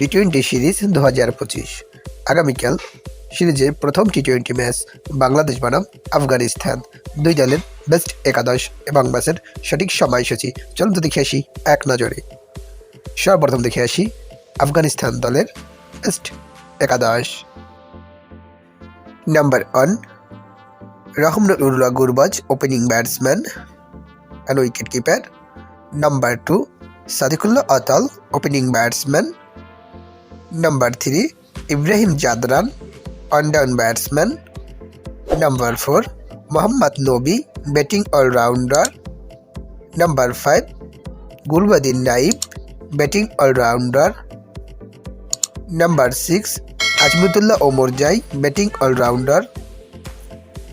T twenty series দু হাজার পঁচিশ। আগামীকাল সিরিজের প্রথম টি টোয়েন্টি ম্যাচ বাংলাদেশ বনাম আফগানিস্তান। দুই দলের বেস্ট একাদশ এবং ম্যাচের সঠিক সময়সূচি। চলুন তো দেখে আসি এক নজরে। সর্বপ্রথম দেখে আসি আফগানিস্তান দলের বেস্ট একাদশ। Number one Rahmanullah Gurbaz opening batsman and wicket keeper number two Sediqullah Atal opening batsman number three Ibrahim Zadran one down batsman number four Mohammad Nabi batting allrounder number five Gulbadin Naib batting allrounder number six Azmatullah Omarzai batting allrounder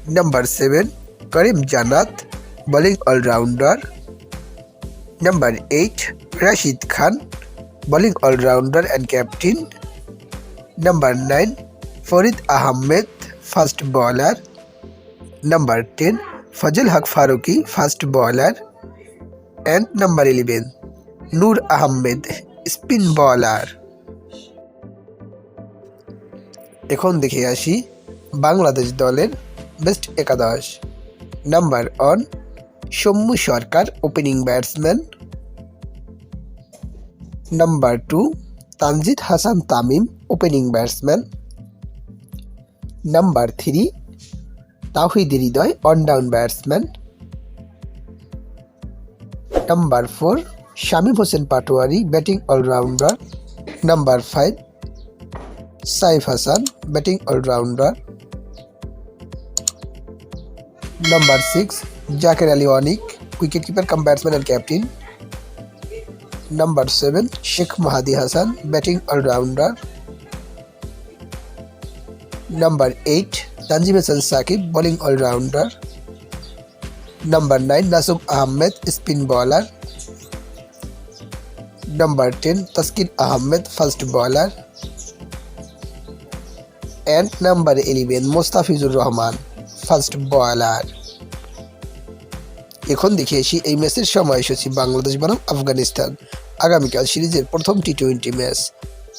number seven Karim Janat bowling allrounder number eight Rashid Khan bowling allrounder and captain number nine Fareed Ahmad fast bowler number ten Fazalhaq Farooqi fast bowler and number eleven Noor Ahmad spin bowler এখন দেখে আসি বাংলাদেশ দলের best একাদশ। Number one Soumya Sarkar opening batsman number two Tanzid Hasan Tamim opening batsman number three Towhid Hridoy one down batsman number four Shamim Hossain Patwari batting allrounder number five Saif Hasan batting allrounder number six Jaker Ali Anik wicket keeper cum batsman and captain number seven Sheikh Mahedi Hasan batting allrounder number eight Tanzim Hasan Sakib bowling allrounder number nine Nasum Ahmed spin bowler number ten Taskin Ahmed fast bowler and number eleven Mustafizur Rahman first bowler এখন দেখে আসি এই ম্যাচের সময়সূচি বাংলাদেশ বনাম আফগানিস্তান। আগামীকাল সিরিজের প্রথম টি টোয়েন্টি ম্যাচ।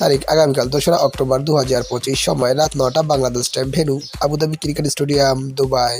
তারিখ আগামীকাল দোসরা অক্টোবর দু হাজার পঁচিশ সময় রাত নটা Bangladesh time venue, Abu Dhabi cricket stadium, Dubai.